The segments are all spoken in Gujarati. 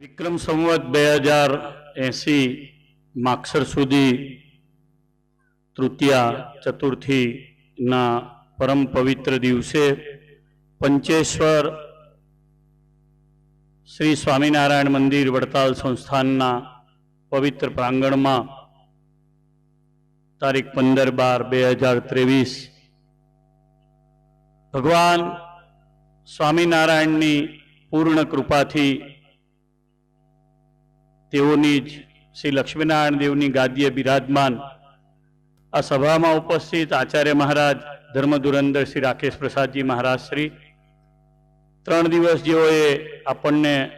વિક્રમ સંવત બે હજાર એંસી માક્ષર સુધી તૃતીયા ચતુર્થીના પરમ પવિત્ર દિવસે પંચેશ્વર શ્રી સ્વામિનારાયણ મંદિર વડતાલ સંસ્થાનના પવિત્ર પ્રાંગણમાં તારીખ પંદર બાર બે હજાર ત્રેવીસ ભગવાન સ્વામિનારાયણની પૂર્ણ કૃપાથી તેઓની જ શ્રી લક્ષ્મીનારાયણ દેવની ગાદીએ બિરાજમાન. આ સભામાં ઉપસ્થિત આચાર્ય મહારાજ ધર્મધુરંદર શ્રી રાકેશ પ્રસાદજી મહારાજ શ્રી. ત્રણ દિવસ જેઓએ આપણને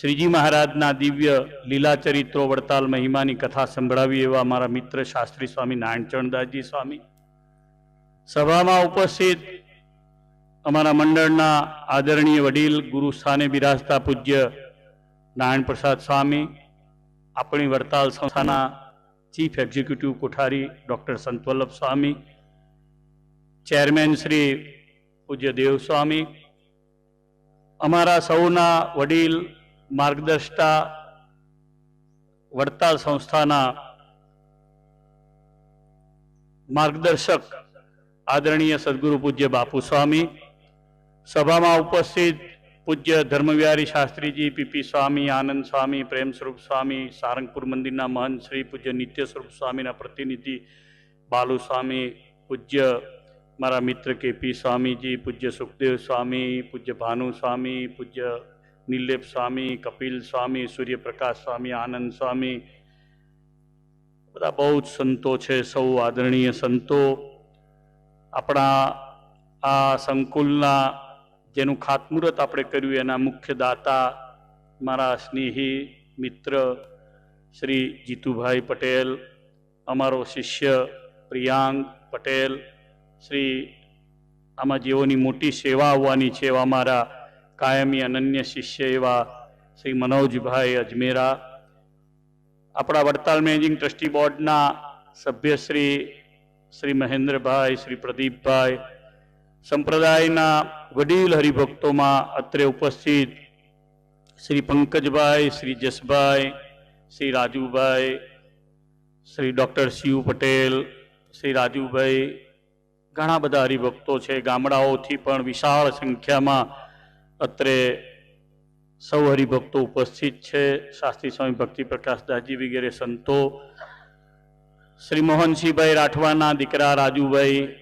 શ્રીજી મહારાજના દિવ્ય લીલા ચરિત્રો વડતાલ મહિમાની કથા સંભળાવી એવા મારા મિત્ર શાસ્ત્રી સ્વામી નારાયણચરણદાસજી સ્વામી. સભામાં ઉપસ્થિત અમારા મંડળના આદરણીય વડીલ ગુરુ સ્થાને બિરાજતા પૂજ્ય નારાયણ પ્રસાદ સ્વામી આપણી વડતાલ સંસ્થાના chief executive Kothari doctor Santvallabh Swami, chairman Shri પૂજ્ય દેવ સ્વામી અમારા સૌના વડીલ, માર્ગદર્શતા વડતાલ સંસ્થાના માર્ગદર્શક આદરણીય સદગુરુ પૂજ્ય બાપુ સ્વામી સભામાં ઉપસ્થિત પૂજ્ય ધર્મવિહારી શાસ્ત્રીજી પીપી સ્વામી, આનંદ સ્વામી, પ્રેમ સ્વરૂપ સ્વામી, સારંગપુર મંદિરના મહંત શ્રી, પૂજ્ય નિત્ય સ્વરૂપ સ્વામીના પ્રતિનિધિ, બાલુ સ્વામી, પૂજ્ય મારા મિત્ર કેપી સ્વામીજી, પૂજ્ય સુખદેવ સ્વામી, પૂજ્ય ભાનુ સ્વામી, પૂજ્ય નિલેપ સ્વામી, કપિલ સ્વામી, સૂર્યપ્રકાશ સ્વામી, આનંદ સ્વામી. બધા બહુ જ સંતો છે, સૌ આદરણીય સંતો. આપણા આ સંકુલના જેનું ખાતમુહૂર્ત આપણે કર્યું, એના મુખ્ય દાતા મારા સ્નેહી મિત્ર શ્રી જીતુભાઈ પટેલ, અમારો શિષ્ય પ્રિયાંગ પટેલ, શ્રી આમાં જેઓની મોટી સેવા આવવાની છે એવા મારા કાયમી અનન્ય શિષ્ય એવા શ્રી મનોજભાઈ અજમેરા. આપણા વડતાલ મેનેજિંગ ટ્રસ્ટી બોર્ડના સભ્ય શ્રી શ્રી મહેન્દ્રભાઈ, શ્રી પ્રદીપભાઈ સંપ્રદાયના વડીલ હરિભક્તોમાં અત્રે ઉપસ્થિત શ્રી પંકજભાઈ, શ્રી જસભાઈ, શ્રી રાજુભાઈ, શ્રી ડૉક્ટર શિવ પટેલ, શ્રી રાજુભાઈ, ઘણા બધા હરિભક્તો છે. ગામડાઓથી પણ વિશાળ સંખ્યામાં અત્રે સૌ હરિભક્તો ઉપસ્થિત છે. શાસ્ત્રી સ્વામી ભક્તિ પ્રકાશદાસજી વગેરે સંતો. શ્રી મોહનસિંહભાઈ રાઠવાના દીકરા રાજુભાઈ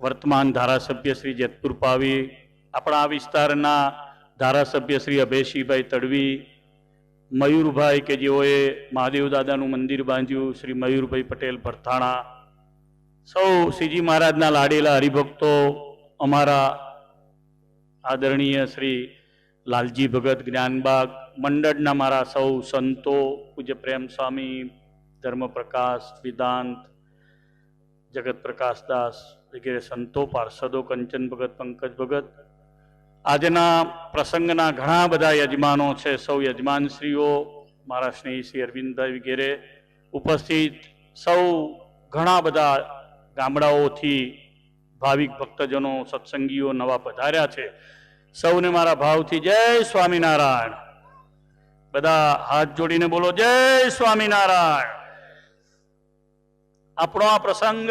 વર્તમાન ધારાસભ્ય શ્રી જેતપુર પાવી, આપણા આ વિસ્તારના ધારાસભ્ય શ્રી અભયસિંહભાઈ તડવી, મયુરભાઈ કે જેઓએ મહાદેવ દાદાનું મંદિર બાંધ્યું, શ્રી મયુરભાઈ પટેલ ભરથાણા, સૌ શ્રીજી મહારાજના લાડેલા હરિભક્તો, અમારા આદરણીય શ્રી લાલજી ભગત જ્ઞાનબાગ, મંડળના મારા સૌ સંતો, પૂજ્ય પ્રેમ સ્વામી ધર્મપ્રકાશ, વિદાંત જગત પ્રકાશ દાસ વગેરે સંતો, પાર્ષદો, કંચન ભગત, પંકજ ભગત. આજના પ્રસંગના ઘણા બધા યજમાનો છે. સૌ યજમાનશ્રીઓ, મારા સ્નેહી શ્રી અરવિંદભાઈ વગેરે ઉપસ્થિત. સૌ ઘણા બધા ગામડાઓથી ભાવિક ભક્તજનો, સત્સંગીઓ નવા પધાર્યા છે. સૌને મારા ભાવથી જય સ્વામિનારાયણ. બધા હાથ જોડીને બોલો, જય સ્વામિનારાયણ. આપણો આ પ્રસંગ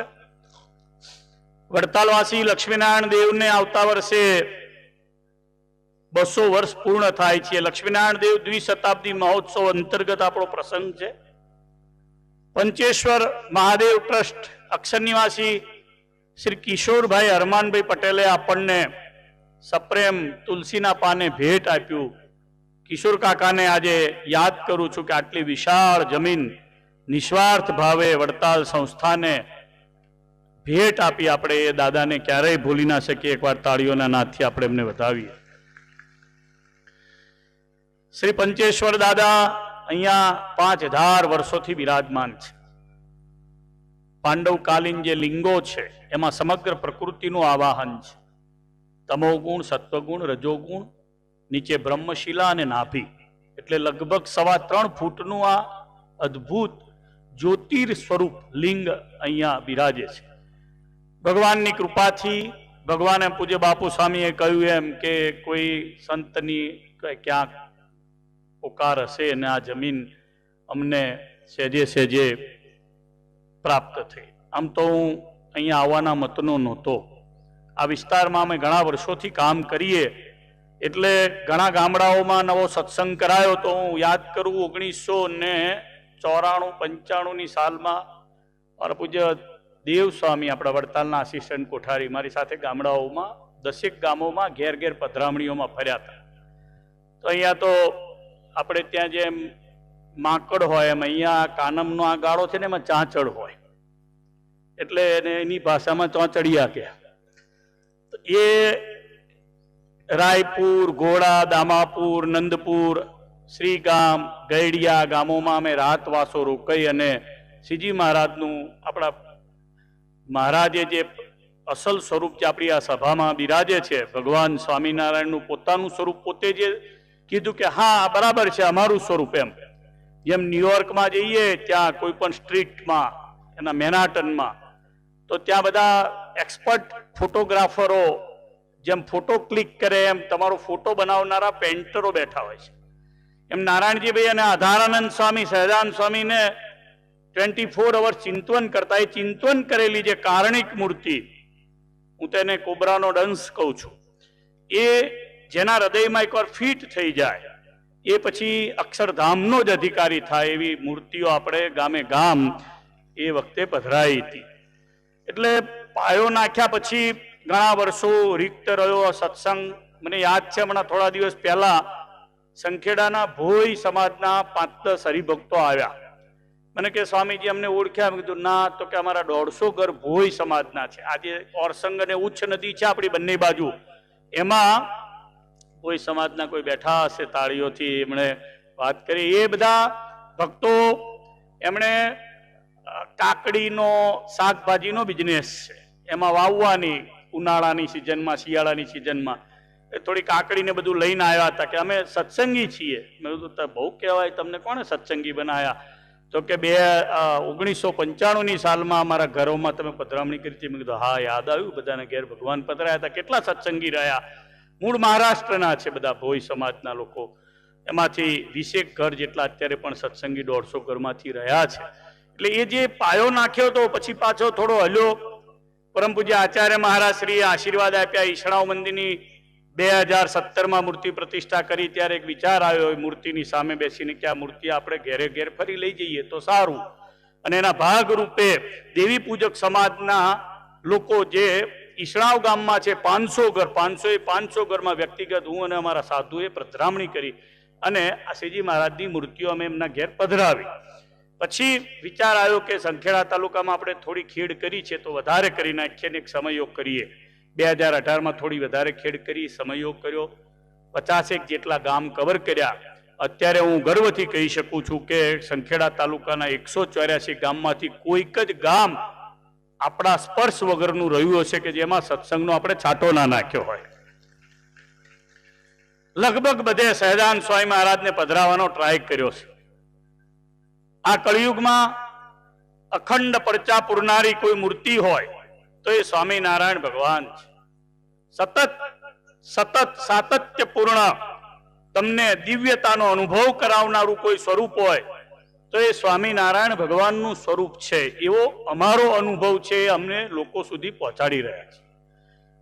વડતાલવાસી લક્ષ્મીનારાયણ દેવને આવતા વર્ષે બસો વર્ષ પૂર્ણ થાય છે. લક્ષ્મીનારાયણ દેવ દ્વિશતાબ્દી મહોત્સવ અંતર્ગત આપણો પ્રસંગ છે. પંચેશ્વર મહાદેવ ટ્રસ્ટ અક્ષર નિવાસી શ્રી કિશોરભાઈ હરમાનભાઈ પટેલે આપણને સપ્રેમ તુલસીના પાને ભેટ આપ્યું. કિશોર કાકાને આજે યાદ કરું છું કે આટલી વિશાળ જમીન નિસ્વાર્થ ભાવે વડતાલ સંસ્થાને ભેટ આપી આપણે એ દાદાને ક્યારેય ભૂલી ના શકીએ. એકવાર તાળીઓના નાથથી આપણે એમને વધાવીએ. શ્રી પંચેશ્વર દાદા અહીંયા પાંચ હજાર વર્ષોથી બિરાજમાન છે. પાંડવકાલીન જે લિંગો છે, એમાં સમગ્ર પ્રકૃતિનું આવાહન છે. તમોગુણ, સત્વગુણ, રજોગુણ, નીચે બ્રહ્મશિલા અને નાભી. એટલે લગભગ સવા ત્રણ ફૂટનું આ અદ્ભુત જ્યોતિર સ્વરૂપ લિંગ અહીંયા બિરાજે છે. ભગવાનની કૃપાથી ભગવાને પૂજ્ય બાપુ સ્વામીએ કહ્યું એમ કે કોઈ સંતની ક્યાંક પોકાર હશે અને આ જમીન અમને સહેજે સહેજે પ્રાપ્ત થઈ. આમ તો હું અહીંયા આવવાના મતનો નહોતો. આ વિસ્તારમાં અમે ઘણા વર્ષોથી કામ કરીએ, એટલે ઘણા ગામડાઓમાં નવો સત્સંગ કરાયો તો હું યાદ કરું ઓગણીસો ને ચોરાણું પંચાણુંની સાલમાં મારા પૂજ્ય દેવ સ્વામી આપણા વડતાલના આસિસ્ટન્ટ કોઠારી મારી સાથે ગામડાઓમાં, દસેક ગામોમાં ઘેર ઘેર પધરામણીઓમાં ફર્યા હતા. તો અહીંયા તો આપણે ત્યાં જેમ માંકડ હોય, એમ અહીંયા કાનમનો આ ગાળો છે ને, એમાં ચાંચડ હોય. એટલે એને એની ભાષામાં ચોંચડિયા કહે. તો એ રાયપુર, ઘોડા, દામાપુર, નંદપુર, શ્રીગામ, ગૈડિયા ગામોમાં અમે રાતવાસો રોકાઈ અને શ્રીજી મહારાજનું આપણા મહારાજે જે અસલ સ્વરૂપ જે આપણી આ સભામાં બિરાજે છે, ભગવાન સ્વામિનારાયણનું પોતાનું સ્વરૂપ પોતે જે કીધું કે હા બરાબર છે, અમારું સ્વરૂપ એમ. જેમ ન્યુયોર્કમાં જઈએ, ત્યાં કોઈ પણ સ્ટ્રીટમાં, એના મેનાટનમાં, તો ત્યાં બધા એક્સપર્ટ ફોટોગ્રાફરો જેમ ફોટો ક્લિક કરે એમ, તમારો ફોટો બનાવનારા પેન્ટરો બેઠા હોય છે. એમ નારાયણજીભાઈ અને આધારાનંદ સ્વામી સહજાન સ્વામીને ટ્વેન્ટી ફોર અવર્સ ચિંતવન કરતા. એ ચિંતવન કરેલી જે કારણિક મૂર્તિ, હું તેને કોબરાનો ડંસ કહું છું, એ જેના હૃદયમાં એકવાર ફિટ થઈ જાય, એ પછી અક્ષરધામનો જ અધિકારી થાય એવી મૂર્તિઓ આપણે ગામે ગામ એ વખતે પધરાઈ હતી. એટલે પાયો નાખ્યા પછી ઘણા વર્ષો રિક્ત રહ્યો સત્સંગ. મને યાદ છે, હમણાં થોડા દિવસ પહેલા સંખેડાના ભોઈ સમાજના પાંચ દસ હરિભક્તો આવ્યા. મને કે સ્વામીજી અમને ઓળખ્યા કીધું, ના, તો કે અમારા દોઢસો ઘર ભોઈ સમાજના છે. આજે ઓરસંગ અને ઉચ્ચ નદી છે આપણી બંને બાજુ. એમાં કોઈ સમાજના કોઈ બેઠા હશે તાળીઓથી એમણે વાત કરી. એ બધા ભક્તો એમણે કાકડીનો શાકભાજીનો બિઝનેસ છે. એમાં વાવવાની, ઉનાળાની સિઝનમાં શિયાળાની સિઝનમાં એ થોડી કાકડીને બધું લઈને આવ્યા હતા કે અમે સત્સંગી છીએ. મેં કીધું, "તો બહુ કહેવાય, તમને કોણે સત્સંગી બનાવ્યા તો કે બે ઓગણીસો પંચાણુંની સાલમાં અમારા ઘરોમાં તમે પધરામણી કરી હતી. મેં કીધું, હા, યાદ આવ્યું. બધાને ઘેર ભગવાન પધરાયા હતા. કેટલા સત્સંગી રહ્યા. મૂળ મહારાષ્ટ્રના છે બધા ભોઈ સમાજના લોકો. એમાંથી વીસેક ઘર જેટલા અત્યારે પણ સત્સંગી દોઢસો ઘરમાંથી રહ્યા છે. એટલે એ જે પાયો નાખ્યો તો પછી પાછો થોડો હલ્યો. પરમ પૂજ્ય આચાર્ય મહારાજ શ્રીએ આશીર્વાદ આપ્યા. ઈશણાવ મંદિરની બે હજાર સત્તરમાં મૂર્તિ પ્રતિષ્ઠા કરી, ત્યારે એક વિચાર આવ્યો મૂર્તિની સામે બેસીને કે આ મૂર્તિ આપણે ઘેરે ઘેર ફરી લઈ જઈએ તો સારું. અને એના ભાગરૂપે દેવી પૂજક સમાજના લોકો જે ઈશણાવ ગામમાં છે, પાંચસો ઘર, પાંચસો એ પાંચસો ઘરમાં વ્યક્તિગત હું અને અમારા સાધુએ પધરામણી કરી અને આશીજી મહારાજની મૂર્તિઓ અમે એમના ઘેર પધરાવી. પછી વિચાર આવ્યો કે સંખેડા તાલુકામાં આપણે થોડી ખેડ કરી છે, તો વધારે કરી નાખીએ ને એક સમયોગ કરીએ. બે હજાર અઢારમાં થોડી વધારે ખેડ કરી સમયોગ કર્યો. પચાસેક જેટલા ગામ કવર કર્યા. અત્યારે હું ગર્વથી કહી શકું છું કે સંખેડા તાલુકાના એકસો ચોર્યાસી ગામમાંથી કોઈક જ ગામ આપણા સ્પર્શ વગરનું રહ્યું હશે કે જેમાં સત્સંગનો આપણે છાંટો ના નાખ્યો હોય. લગભગ બધે સહજાન સ્વામી મહારાજને પધરાવવાનો ટ્રાય કર્યો છે. આ કળિયુગમાં અખંડ પડચા પૂરનારી કોઈ મૂર્તિ હોય તો એ સ્વામિનારાયણ ભગવાન છે. સતત સતત સાતત્યપૂર્ણ તમને દિવ્યતાનો અનુભવ કરાવનારું કોઈ સ્વરૂપ હોય, તો એ સ્વામિનારાયણ ભગવાનનું સ્વરૂપ છે. એવો અમારો અનુભવ છે અમને લોકો સુધી પહોંચાડી રહ્યા છે.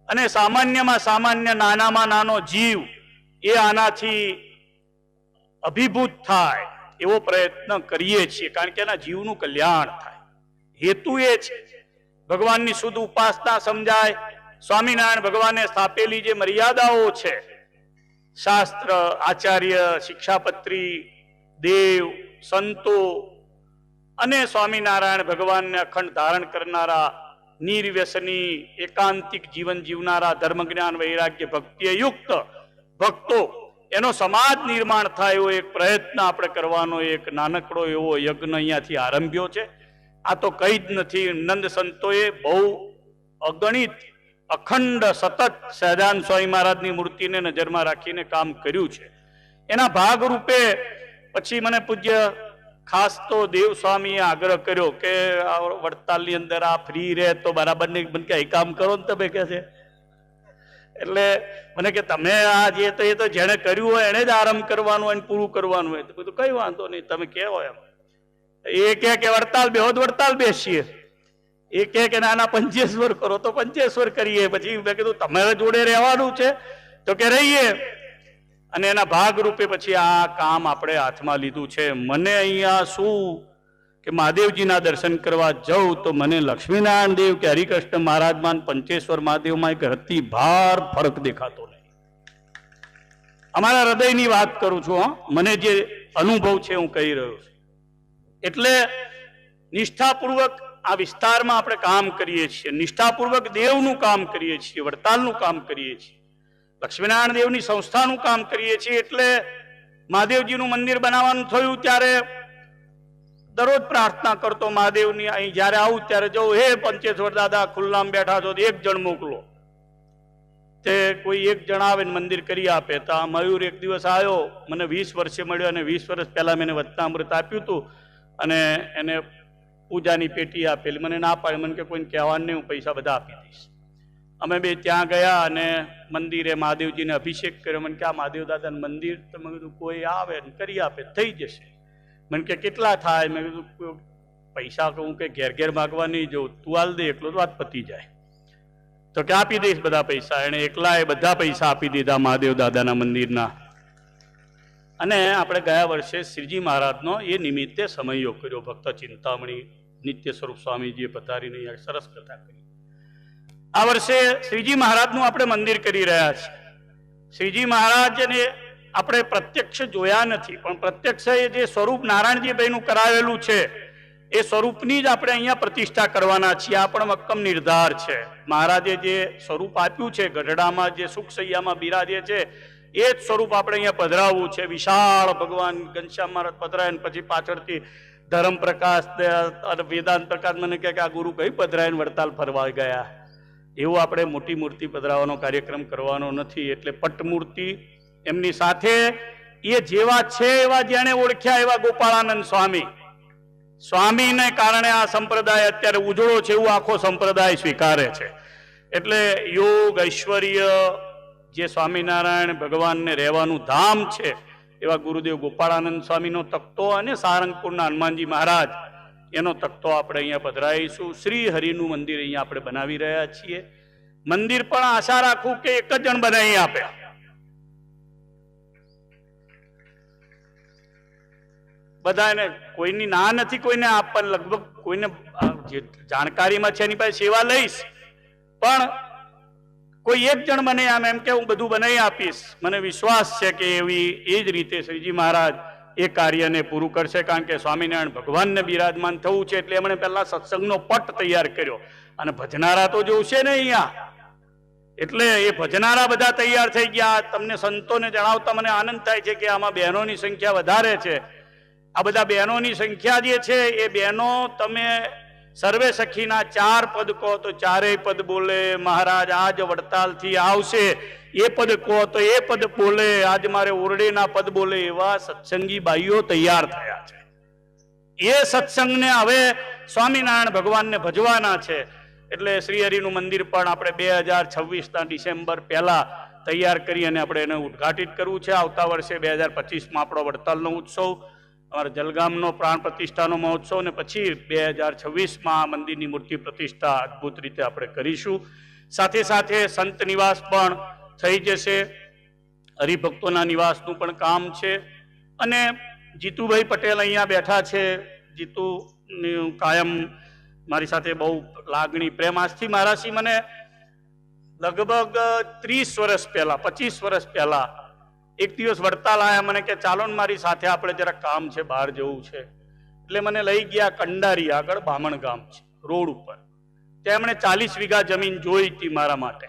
અને સામાન્યમાં સામાન્ય નાનામાં નાનો જીવ એ આનાથી અભિભૂત થાય એવો પ્રયત્ન કરીએ છીએ, કારણ કે એના જીવનું કલ્યાણ થાય. હેતુ એ છે ભગવાનની શુદ્ધ ઉપાસના સમજાય. સ્વામિનારાયણ ભગવાને સ્થાપેલી જે મર્યાદાઓ છે, શાસ્ત્ર, આચાર્ય, શિક્ષાપત્રી, દેવ, સંતો અને સ્વામિનારાયણ ભગવાનને અખંડ ધારણ કરનારા, નિર્વ્યસની, એકાંતિક જીવન જીવનારા ધર્મ જ્ઞાન વૈરાગ્ય ભક્તિએ યુક્ત ભક્તો, એનો સમાજ નિર્માણ થાય એવો એક પ્રયત્ન આપણે કરવાનો એક નાનકડો એવો યજ્ઞ અહીંયાથી આરંભ્યો છે. આ તો કઈ જ નથી. નંદ સંતોએ બહુ અગણિત, અખંડ, સતત સહજાન સ્વામી મહારાજની મૂર્તિને નજરમાં રાખીને કામ કર્યું છે. એના ભાગરૂપે પછી મને પૂજ્ય ખાસ તો દેવ સ્વામીએ આગ્રહ કર્યો કે વડતાલની અંદર આ ફ્રી રહે તો બરાબર બન કે કામ કરો ને તમે કે છે. એટલે મને કે તમે આ જે તો એ તો જેણે કર્યું હોય એને જ આરંભ કરવાનું હોય ને પૂરું કરવાનું હોય. તો બધું કઈ વાંધો નહીં, તમે કહેવો એમ. એ કહે કે વડતાલ બેહો તો વડતાલ બેસીએ. એ કહે કે નાના પંચેશ્વર કરો તો પંચેશ્વર કરીએ. પછી મેં કીધું, તમારે જોડે રહેવાનું છે. તો કે રહીએ. અને એના ભાગ રૂપે પછી આ કામ આપણે હાથમાં લીધું છે. મને અહીંયા શું કે મહાદેવજીના દર્શન કરવા જાઉં તો મને લક્ષ્મીનારાયણ દેવ કે હરિકૃષ્ણ મહારાજમાં પંચેશ્વર મહાદેવમાં એક રત્તી ભાર ફરક દેખાતો નહીં. અમારા હૃદયની વાત કરું છું, હા. મને જે અનુભવ છે હું કહી રહ્યો છું. એટલે નિષ્ઠાપૂર્વક આ વિસ્તારમાં આપણે કામ કરીએ છીએ. નિષ્ઠાપૂર્વક દેવનું કામ કરીએ છીએ, વડતાલનું કામ કરીએ છીએ. લક્ષ્મીનારાયણ દેવની સંસ્થાનું કામ કરીએ છીએ. એટલે મહાદેવજીનું મંદિર બનાવવાનું થયું ત્યારે દરરોજ પ્રાર્થના કરતો મહાદેવની, અહીં જ્યારે આવું ત્યારે જવું હે પંચેશ્વર દાદા, ખુલ્લામાં બેઠા છો એક જણ મોકલો. તે કોઈ એક જણ આવે મંદિર કરી આપે. તો આ મયુર એક દિવસ આવ્યો. મને વીસ વર્ષે મળ્યો અને વીસ વર્ષ પહેલા મેં વચનામૃત આપ્યું હતું. અને એને પૂજાની પેટી આપેલી. મને ના પાડી. મને કે કોઈને કહેવાનું નહીં, હું પૈસા બધા આપી દઈશ. અમે બે ત્યાં ગયા અને મંદિરે મહાદેવજીને અભિષેક કર્યો. મને કે આ મહાદેવ દાદાનું મંદિર તો મેં કીધું કોઈ આવે ને કરી આપે, થઈ જશે. મને કે કેટલા થાય? મેં કીધું પૈસા હું કે ઘેર ઘેર માગવા નહીં જવું તું આલ દે, એકલો તો વાત પતી જાય. તો કે આપી દઈશ બધા પૈસા. એણે એકલા એ બધા પૈસા આપી દીધા મહાદેવ દાદાના મંદિરના. અને આપણે ગયા વર્ષે શ્રીજી મહારાજનો એ નિમિત્તે સમયો કર્યો. ભક્ત ચિંતામણી, નિત્ય સ્વરૂપ સ્વામીજીએ પધારીને અહીંયા સરસ કથા કરી. આ વર્ષે શ્રીજી મહારાજનું આપણે મંદિર કરી રહ્યા છીએ. શ્રીજી મહારાજને આપણે પ્રત્યક્ષ જોયા નથી, પણ પ્રત્યક્ષ એ જે સ્વરૂપ નારાયણજીભાઈનું કરાવેલું છે, એ સ્વરૂપની જ આપણે અહીંયા પ્રતિષ્ઠા કરવાના છીએ. આ પણ મક્કમ નિર્ધાર છે. મહારાજે જે સ્વરૂપ આપ્યું છે, ગઢડામાં જે સુખસૈયામાં બિરાજે છે એ જ સ્વરૂપ આપણે અહીંયા પધરાવવું છે. વિશાળ ભગવાન ઘનશ્યામ મહારાજ પધરાય પછી પાછળથી ધર્મ પ્રકાશ વેદાંત પ્રકાશ મને કહે કે આ ગુરુ કઈ પધરાયને વડતાલ ફરવા ગયા? એવું આપણે મોટી મૂર્તિ પધરાવવાનો કાર્યક્રમ કરવાનો નથી. એટલે પટમૂર્તિ એમની સાથે એ જેવા છે એવા જેણે ઓળખ્યા એવા ગોપાળાનંદ સ્વામી. સ્વામીને કારણે આ સંપ્રદાય અત્યારે ઉજળો છે, એવું આખો સંપ્રદાય સ્વીકારે છે. એટલે યોગ, ઐશ્વર્ય જે સ્વામિનારાયણ ભગવાનને રહેવાનું ધામ છે, એવા ગુરુદેવ ગોપાળાનંદ સ્વામીનો તખતો અને સારંગપુરના હનુમાનજી મહારાજ, એનો તખતો આપણે અહીંયા પધરાવીશું. શ્રી હરિનું મંદિર અહીંયા આપણે બનાવી રહ્યા છીએ. મંદિર પણ આશા રાખું કે એક જ જણ બનાવી આપે. બધાને કોઈની ના નથી, કોઈને આપવાની. લગભગ કોઈને જાણકારીમાં છે એની પાસે સેવા લઈશ. પણ કોઈ એક જણ મને આમ એમ કે હું બધું બનાવી આપીશ. મને વિશ્વાસ છે કે એવી એ જ રીતે શ્રીજી મહારાજ એ કાર્યને પૂરું કરશે કારણ કે સ્વામિનારાયણ ભગવાનને બિરાજમાન થવું છે એટલે એમણે પહેલા સત્સંગનો પટ તૈયાર કર્યો. અને ભજનારા તો જોશે ને અહીંયા. એટલે એ ભજનારા બધા તૈયાર થઈ ગયા. તમને સંતોને જણાવતા મને આનંદ થાય છે કે આમાં બહેનોની સંખ્યા વધારે છે. આ બધા બહેનોની સંખ્યા જે છે, એ બહેનો તમે સર્વે સખીના ચાર પદ કહો તો ચારેય પદ બોલે. મહારાજ, આજ વડતાલથી આવશે. એ પદ કહો તો એ પદ બોલે. આજ મારે ઓરડેના પદ બોલે. એવા સત્સંગી બાઈઓ તૈયાર થયા છે. એ સત્સંગને હવે સ્વામિનારાયણ ભગવાનને ભજવાના છે. એટલે શ્રી હરિનું મંદિર પણ આપણે બે હજાર છવ્વીસના ડિસેમ્બર પહેલા તૈયાર કરી અને આપણે એને ઉદ્ઘાટિત કરવું છે. આવતા વર્ષે બે હજાર પચીસમાં આપણો વડતાલનો ઉત્સવ અમારા જલગામનો પ્રાણ પ્રતિષ્ઠાનો મહોત્સવ અને પછી બે હજાર છવ્વીસમાં મંદિરની મૂર્તિ પ્રતિષ્ઠા અદ્ભુત રીતે આપણે કરીશું. સાથે સાથે સંત નિવાસ પણ થઈ જશે. હરિભક્તોના નિવાસનું પણ કામ છે. અને જીતુભાઈ પટેલ અહીંયા બેઠા છે. જીતુ કાયમ મારી સાથે બહુ લાગણી, પ્રેમ. આજથી મારાથી મને લગભગ ત્રીસ વર્ષ પહેલાં, પચીસ વર્ષ પહેલા એક દિવસ વડતાલ આવ્યા મને કે, ચાલો ને મારી સાથે આપણે જરા કામ છે, બહાર જવું છે. એટલે મને લઈ ગયા કંડારી આગળ, બામણ ગામ છે, રોડ ઉપર. ત્યાં એમણે ચાલીસ વીઘા જમીન જોઈ હતી મારા માટે.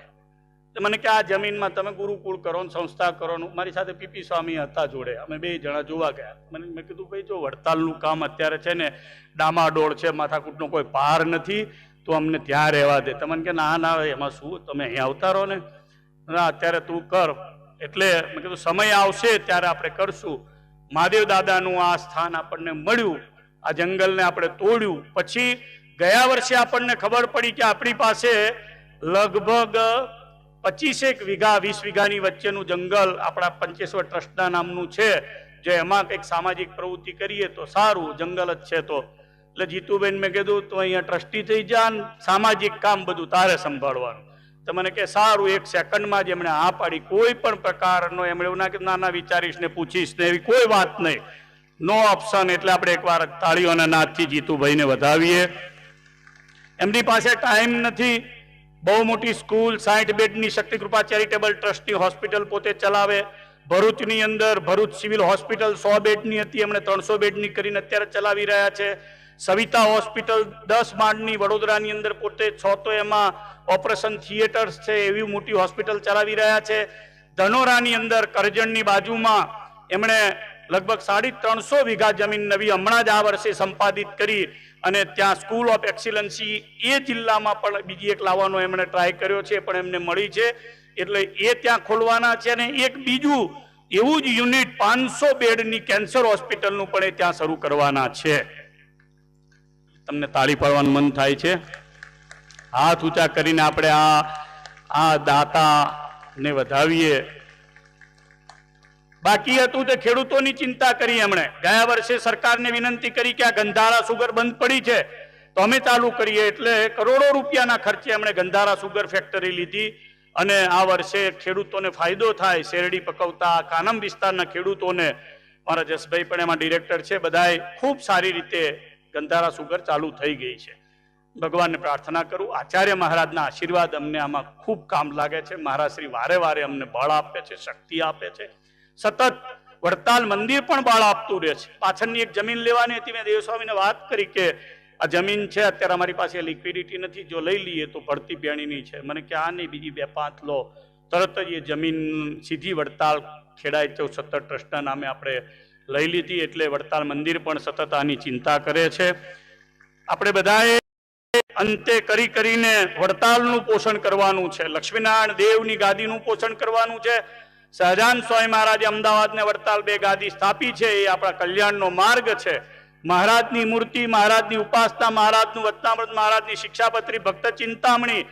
તો મને કે, આ જમીનમાં તમે ગુરુકુળ કરો ને સંસ્થા કરો ને મારી સાથે પીપી સ્વામી હતા જોડે. અમે બે જણા જોવા ગયા. મને, મેં કીધું, ભાઈ, જો વડતાલનું કામ અત્યારે છે ને, ડામાડોળ છે, માથાકૂટનો કોઈ પાર નથી, તો અમને ત્યાં રહેવા દે. તમને કે, ના ના એમાં શું? તમે અહીંયા આવતા રહો ને. ના, અત્યારે તું કર. એટલે મેં કીધું, સમય આવશે ત્યારે આપણે કરશું. મહાદેવ દાદાનું આ સ્થાન આપણને મળ્યું, આ જંગલને આપણે તોડ્યું. પછી ગયા વર્ષે આપણને ખબર પડી કે આપણી પાસે લગભગ પચીસેક વીઘા, વીસ વીઘાની વચ્ચેનું જંગલ આપણા પંચેશ્વર ટ્રસ્ટના નામનું છે. જો એમાં કંઈક સામાજિક પ્રવૃત્તિ કરીએ તો સારું, જંગલ જ છે તો. એટલે જીતુબેન મેં કીધું, તો અહીંયા ટ્રસ્ટી થઈ જા સામાજિક કામ બધું તારે સંભાળવાનું. તો મને કે સારું એક સેકન્ડમાં જ એમણે હા પાડી. કોઈ પણ પ્રકારનો એમણે એવું ના કે ના ના વિચારીશ ને પૂછીશ ને એવી કોઈ વાત નહીં. નો ઓપ્શન એટલે આપણે એકવાર તાળીઓના નાદથી જીતુભાઈને વધાવીએ. એમની પાસે ટાઈમ નથી. બહુ મોટી સ્કૂલ સાઠ બેડની શક્તિ કૃપા ચેરિટેબલ ટ્રસ્ટની હોસ્પિટલ પોતે ચલાવે. ભરૂચની અંદર ભરૂચ સિવિલ હોસ્પિટલ સો બેડની હતી. એમણે ત્રણસો બેડની કરીને અત્યારે ચલાવી રહ્યા છે. સવિતા હોસ્પિટલ દસ માળની વડોદરાની અંદર પોતે છો તો એમાં ઓપરેશન થિયેટર્સ છે, એવી મોટી હોસ્પિટલ ચલાવી રહ્યા છે. ધનોરાની અંદર કરજણની બાજુમાં એમણે લગભગ સાડી ત્રણસો વીઘા જમીન નવી હમણાં જ આ વર્ષે સંપાદિત કરી અને ત્યાં સ્કૂલ ઓફ એક્સિલન્સી એ જિલ્લામાં પણ બીજી એક લાવવાનો એમણે ટ્રાય કર્યો છે, પણ એમને મળી છે. એટલે એ ત્યાં ખોલવાના છે અને એક બીજું એવું જ યુનિટ પાંચસો બેડની કેન્સર હોસ્પિટલનું પણ એ ત્યાં શરૂ કરવાના છે. તમને તાળી પાડવાનું મન થાય છે. હાથ ઊંચા કરીને આપણે આ આ દાતાને વધાવીએ. બાકી હતું તે ખેડૂતોની ચિંતા કરી એમણે. ગયા વર્ષે સરકારને વિનંતી કરી કે આ ગંધારા સુગર બંધ પડી છે. તો અમે ચાલુ કરીએ એટલે કરોડો રૂપિયાના ખર્ચે એમણે ગંધારા સુગર ફેક્ટરી લીધી અને આ વર્ષે ખેડૂતોને ફાયદો થાય. શેરડી પકવતા કાનમ વિસ્તારના ખેડૂતોને. મારા જસભાઈ પણ એમાં ડિરેક્ટર છે. બધાએ ખૂબ સારી રીતે ગંધારા સુગર ચાલુ થઈ ગઈ છે. ભગવાનને પ્રાર્થના કરું. આચાર્ય મહારાજના આશીર્વાદ અમને આમાં ખૂબ કામ લાગે છે. મહારાજ શ્રી વારે વારે અમને બળ આપે છે, શક્તિ આપે છે. સતત વડતાલ મંદિર પણ બળ આપતું રહે છે. પાછળની એક જમીન લેવાની હતી. મેં દેવસ્વામીને વાત કરી કે આ જમીન છે, અત્યારે અમારી પાસે લિક્વિડિટી નથી. જો લઈ લઈએ તો ભરતી બેણીની છે. મને કે આ નહીં, બીજી બે પાંચ લો. તરત જ એ જમીન સીધી વડતાલ ખેડાય તો સત્તર ટ્રસ્ટના નામે આપણે લઈ લીધી એટલે વડતાલ મંદિર પણ સતત આની ચિંતા કરે છે. આપણે બધાએ અંતે કરી કરીને વડતાલનું પોષણ કરવાનું છે. લક્ષ્મીનારાયણ દેવની ગાદીનું પોષણ કરવાનું છે. સહજાન સ્વામી મહારાજે અમદાવાદને વડતાલ બે ગાદી સ્થાપી છે. એ આપણા કલ્યાણનો માર્ગ છે. મહારાજની મૂર્તિ, મહારાજની ઉપાસના, મહારાજનું વચનામૃત, મહારાજની શિક્ષાપત્રી, ભક્ત ચિંતામણી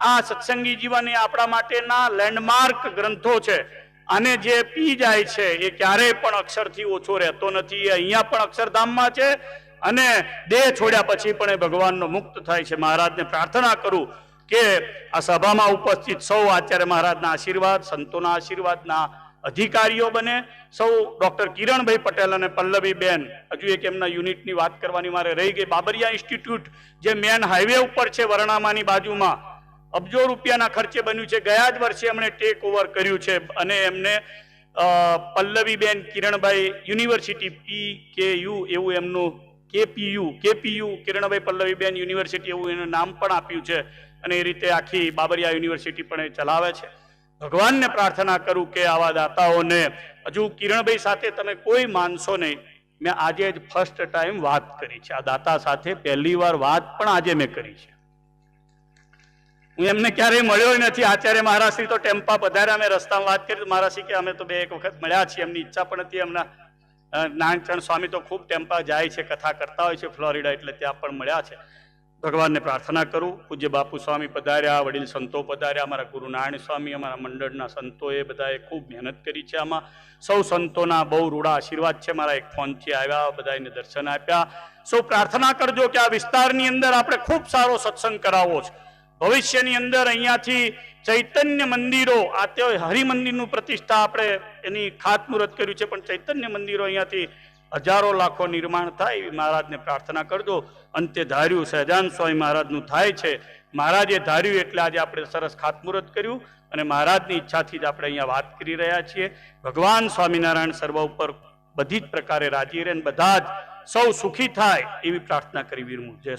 આ સત્સંગી જીવન એ આપણા માટેના લેન્ડમાર્ક ગ્રંથો છે. આને જે પી જાય છે, એ ક્યારેય પણ અક્ષરથી ઓછો રહેતો નથી. એ અહીંયા પણ અક્ષરધામમાં છે અને દેહ છોડ્યા પછી પણ એ ભગવાનનો મુક્ત થાય છે. મહારાજને પ્રાર્થના કરું કે આ સભામાં ઉપસ્થિત સૌ આચાર્ય મહારાજના આશીર્વાદ, સંતોના આશીર્વાદના અધિકારીઓ બને. સૌ ડોક્ટર કિરણભાઈ પટેલ અને પલ્લવીબેન, હજુ એક એમના યુનિટની વાત કરવાની મારે રહી ગઈ. બાબરિયા ઇન્સ્ટિટ્યૂટ જે મેન હાઈવે ઉપર છે, વરણામાની બાજુમાં અબજો રૂપિયાના ખર્ચે બન્યું છે. ગયા જ વર્ષે એમણે ટેક ઓવર કર્યું છે અને એમને પલ્લવીબેન કિરણભાઈ યુનિવર્સિટી, પી કે યુ એવું એમનું કેપીયુ કેપીયુ કિરણભાઈ પલ્લવીબેન યુનિવર્સિટી એવું એનું નામ પણ આપ્યું છે. અને એ રીતે આખી બાબરિયા યુનિવર્સિટી પણ એ ચલાવે છે. ભગવાનને પ્રાર્થના કરું કે આવા દાતાઓને, હજુ કિરણભાઈ સાથે તમે કોઈ માનશો નહીં. મેં આજે જ ફર્સ્ટ ટાઈમ વાત કરી છે. આ દાતા સાથે પહેલી વાર વાત પણ આજે મેં કરી છે. હું એમને ક્યારેય મળ્યો નથી. આચાર્ય મહારાજશ્રી તો ટેમ્પા પધાર્યા. અમે રસ્તામાં વાત કરી. મહારાજશ્રી કે અમે તો બે એક વખત મળ્યા છીએ. એમની ઈચ્છા પણ હતી. એમના નાનચંદ સ્વામી તો ખૂબ ટેમ્પા જાય છે, કથા કરતા હોય છે ફ્લોરિડા એટલે ત્યાં પણ મળ્યા છે. ભગવાનને પ્રાર્થના કરું. પૂજ્ય બાપુ સ્વામી પધાર્યા, વડીલ સંતો પધાર્યા, અમારા ગુરુ નારાયણ સ્વામી, અમારા મંડળના સંતોએ બધાએ ખૂબ મહેનત કરી છે આમાં. સૌ સંતોના બહુ રૂડા આશીર્વાદ છે. મારા એક ફોનથી આવ્યા, બધાને દર્શન આપ્યા. સૌ પ્રાર્થના કરજો કે આ વિસ્તારની અંદર આપણે ખૂબ સારો સત્સંગ કરાવવો છે. ભવિષ્યની અંદર અહીંયાથી ચૈતન્ય મંદિરો, આ તે હરિમંદિરનું પ્રતિષ્ઠા આપણે એની ખાતમુહૂર્ત કર્યું છે, પણ ચૈતન્ય મંદિરો અહીંયાથી હજારો લાખો નિર્માણ થાય એવી મહારાજને પ્રાર્થના કરજો. અંતે ધાર્યું સહજાન સ્વામી મહારાજનું થાય છે. મહારાજે ધાર્યું એટલે આજે આપણે સરસ ખાતમુહૂર્ત કર્યું અને મહારાજની ઈચ્છાથી જ આપણે અહીંયા વાત કરી રહ્યા છીએ. ભગવાન સ્વામિનારાયણ સર્વ ઉપર બધી જ પ્રકારે રાજી રહે બધા જ સૌ સુખી થાય એવી પ્રાર્થના કરી વીરમું જય